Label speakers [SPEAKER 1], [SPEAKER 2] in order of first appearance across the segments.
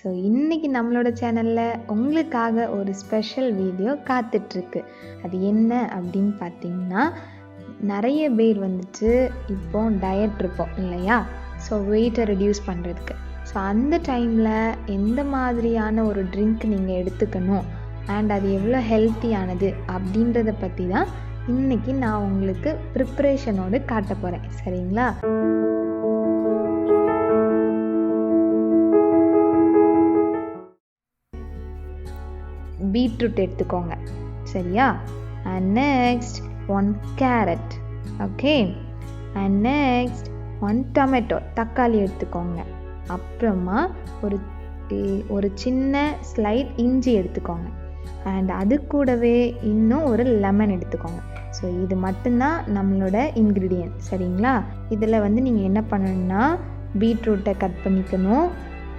[SPEAKER 1] So இன்றைக்கி நம்மளோட சேனலில் உங்களுக்காக ஒரு ஸ்பெஷல் வீடியோ காத்துட்ருக்கு. அது என்ன அப்படின்னு பார்த்தீங்கன்னா நிறைய பேர் வந்துட்டு இப்போ டயட் இருப்போம் இல்லையா? ஸோ வெயிட்டை ரெடியூஸ் பண்ணுறதுக்கு ஸோ அந்த டைமில் எந்த மாதிரியான ஒரு ட்ரிங்க் நீங்கள் எடுத்துக்கணும்? அண்ட் அது எவ்வளோ ஹெல்த்தியானது அப்படின்றத பற்றி தான் இன்றைக்கி நான் உங்களுக்கு ப்ரிப்ரேஷனோடு காட்ட போகிறேன் சரிங்களா? பீட்ரூட் எடுத்துக்கோங்க. சரியா? And next one carrot okay and next one tomato தக்காளி எடுத்துக்கோங்க. அப்புறமா ஒரு ஒரு சின்ன ஸ்லைட் இஞ்சி எடுத்துக்கோங்க. அண்ட் அது கூடவே இன்னும் ஒரு லெமன் எடுத்துக்கோங்க. ஸோ இது மட்டும்தான் நம்மளோட இன்க்ரீடியன்ட் சரிங்களா? இதில் வந்து நீங்கள் என்ன பண்ணணும்னா பீட்ரூட்டை கட் பண்ணிக்கணும்.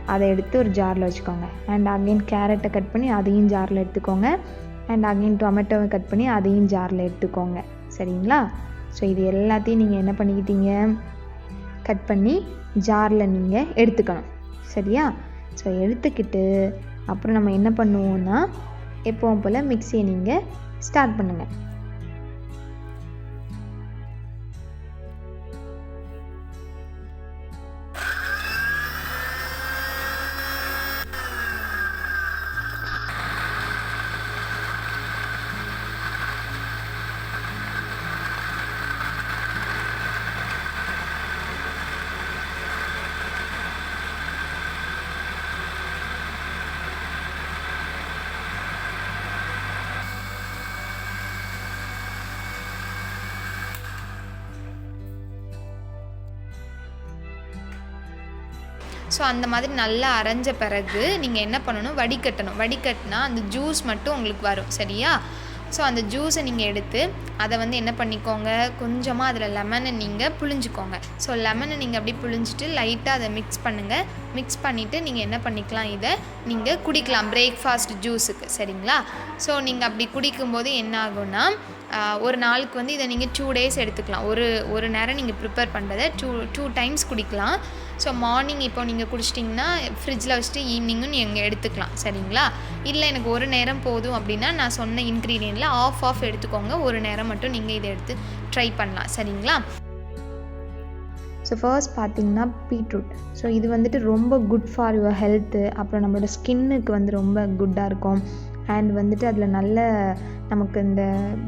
[SPEAKER 1] அதை எடுத்து ஒரு ஜாரில் வச்சுக்கோங்க. அண்ட் அகெயின் கேரட்டை கட் பண்ணி அதையும் ஜாரில் எடுத்துக்கோங்க. அண்ட் அகெயின் டொமேட்டோவை கட் பண்ணி அதையும் ஜாரில் எடுத்துக்கோங்க. சரிங்களா? ஸோ இது எல்லாத்தையும் நீங்கள் என்ன பண்ணிக்கிட்டீங்க? கட் பண்ணி ஜாரில் நீங்கள் எடுத்துக்கணும். சரியா? ஸோ எடுத்துக்கிட்டு அப்புறம் நம்ம என்ன பண்ணுவோம்னா எப்போவும் போல் மிக்சியை நீங்கள் ஸ்டார்ட் பண்ணுங்கள்
[SPEAKER 2] ஸோ அந்த மாதிரி நல்லா அரைஞ்ச பிறகு நீங்கள் என்ன பண்ணணும்? வடிகட்டணும். வடிகட்டினா அந்த ஜூஸ் மட்டும் உங்களுக்கு வரும். சரியா? ஸோ அந்த ஜூஸை நீங்கள் எடுத்து அதை வந்து என்ன பண்ணிக்கோங்க? கொஞ்சமாக அதில் லெமனை நீங்கள் புழிஞ்சிக்கோங்க. ஸோ லெமனை நீங்கள் அப்படி புழிஞ்சிட்டு லைட்டாக அதை மிக்ஸ் பண்ணுங்கள் மிக்ஸ் பண்ணிவிட்டு நீங்கள் என்ன பண்ணிக்கலாம்? இதை நீங்கள் குடிக்கலாம். பிரேக்ஃபாஸ்ட் ஜூஸுக்கு சரிங்களா? ஸோ நீங்கள் அப்படி குடிக்கும்போது என்ன ஆகும்னா ஒரு நாளுக்கு வந்து இதை நீங்கள் டூ டேஸ் எடுத்துக்கலாம். ஒரு ஒரு நேரம் நீங்கள் ப்ரிப்பேர் பண்ணுறதை டூ டூ டைம்ஸ் குடிக்கலாம். ஸோ மார்னிங் இப்போ நீங்கள் குடிச்சிட்டிங்கன்னா ஃப்ரிட்ஜில் வச்சுட்டு ஈவினிங்கும் நீங்கள் எடுத்துக்கலாம். சரிங்களா? இல்லை எனக்கு ஒரு நேரம் போதும் அப்படின்னா நான் சொன்ன இன்க்ரீடியண்ட்டில் ஆஃப் ஆஃப் எடுத்துக்கோங்க. ஒரு நேரம் மட்டும் நீங்கள் இதை எடுத்து ட்ரை பண்ணலாம். சரிங்களா?
[SPEAKER 1] ஸோ ஃபர்ஸ்ட் பார்த்தீங்கன்னா பீட்ரூட் ஸோ இது வந்துட்டு ரொம்ப குட் ஃபார் யுவர் ஹெல்த்து அப்புறம் நம்மளோட ஸ்கின்னுக்கு வந்து ரொம்ப குட்டாக இருக்கும். அண்ட் வந்துட்டு அதில் நல்ல நமக்கு இந்த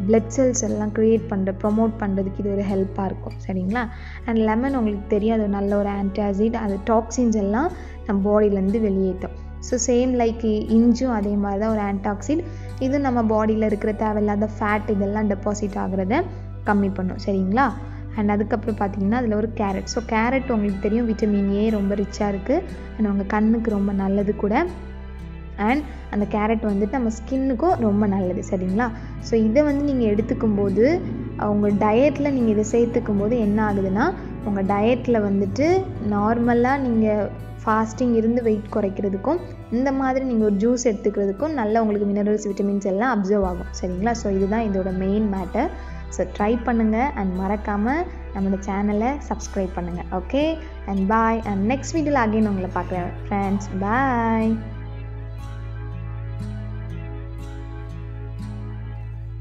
[SPEAKER 1] பிளட் செல்ஸ் எல்லாம் க்ரியேட் பண்ணுற ப்ரொமோட் பண்ணுறதுக்கு இது ஒரு ஹெல்ப்பாக இருக்கும். சரிங்களா? அண்ட் லெமன் உங்களுக்கு தெரியும் அது நல்ல ஒரு ஆன்டாசிட் அது டாக்ஸின்ஸ் எல்லாம் நம்ம பாடியிலேருந்து வெளியேற்றும். ஸோ சேம் லைக் இஞ்சும் அதே மாதிரி தான் ஒரு ஆன்டாக்சிட் இது நம்ம பாடியில் இருக்கிற தேவையில்லாத ஃபேட் இதெல்லாம் டெபாசிட் ஆகிறத கம்மி பண்ணும். சரிங்களா? அண்ட் அதுக்கப்புறம் பார்த்தீங்கன்னா அதில் ஒரு கேரட் ஸோ கேரட் உங்களுக்கு தெரியும் விட்டமின் ஏ ரொம்ப ரிச்சாக இருக்குது அண்ட் உங்கள் கண்ணுக்கு ரொம்ப நல்லது கூட அண்ட் அந்த கேரட் வந்துட்டு நம்ம ஸ்கின்னுக்கும் ரொம்ப நல்லது சரிங்களா? ஸோ இதை வந்து நீங்கள் எடுத்துக்கும் போது உங்கள் டயட்டில் நீங்கள் இதை சேர்த்துக்கும் போது என்ன ஆகுதுன்னா உங்கள் டயட்டில் வந்துட்டு நார்மலாக நீங்கள் ஃபாஸ்டிங் இருந்து வெயிட் குறைக்கிறதுக்கும் இந்த மாதிரி நீங்கள் ஒரு ஜூஸ் எடுத்துக்கிறதுக்கும் நல்ல உங்களுக்கு மினரல்ஸ் விட்டமின்ஸ் எல்லாம் அப்சர்வ் ஆகும் சரிங்களா? ஸோ இதுதான் இதோட மெயின் மேட்டர் ஸோ ட்ரை பண்ணுங்கள் அண்ட் மறக்காமல் நம்மளோட சேனலை சப்ஸ்கிரைப் பண்ணுங்கள் okay and bye and next வீடியோவில் அகைன் உங்களை பார்க்குறேன் ஃப்ரெண்ட்ஸ் பாய்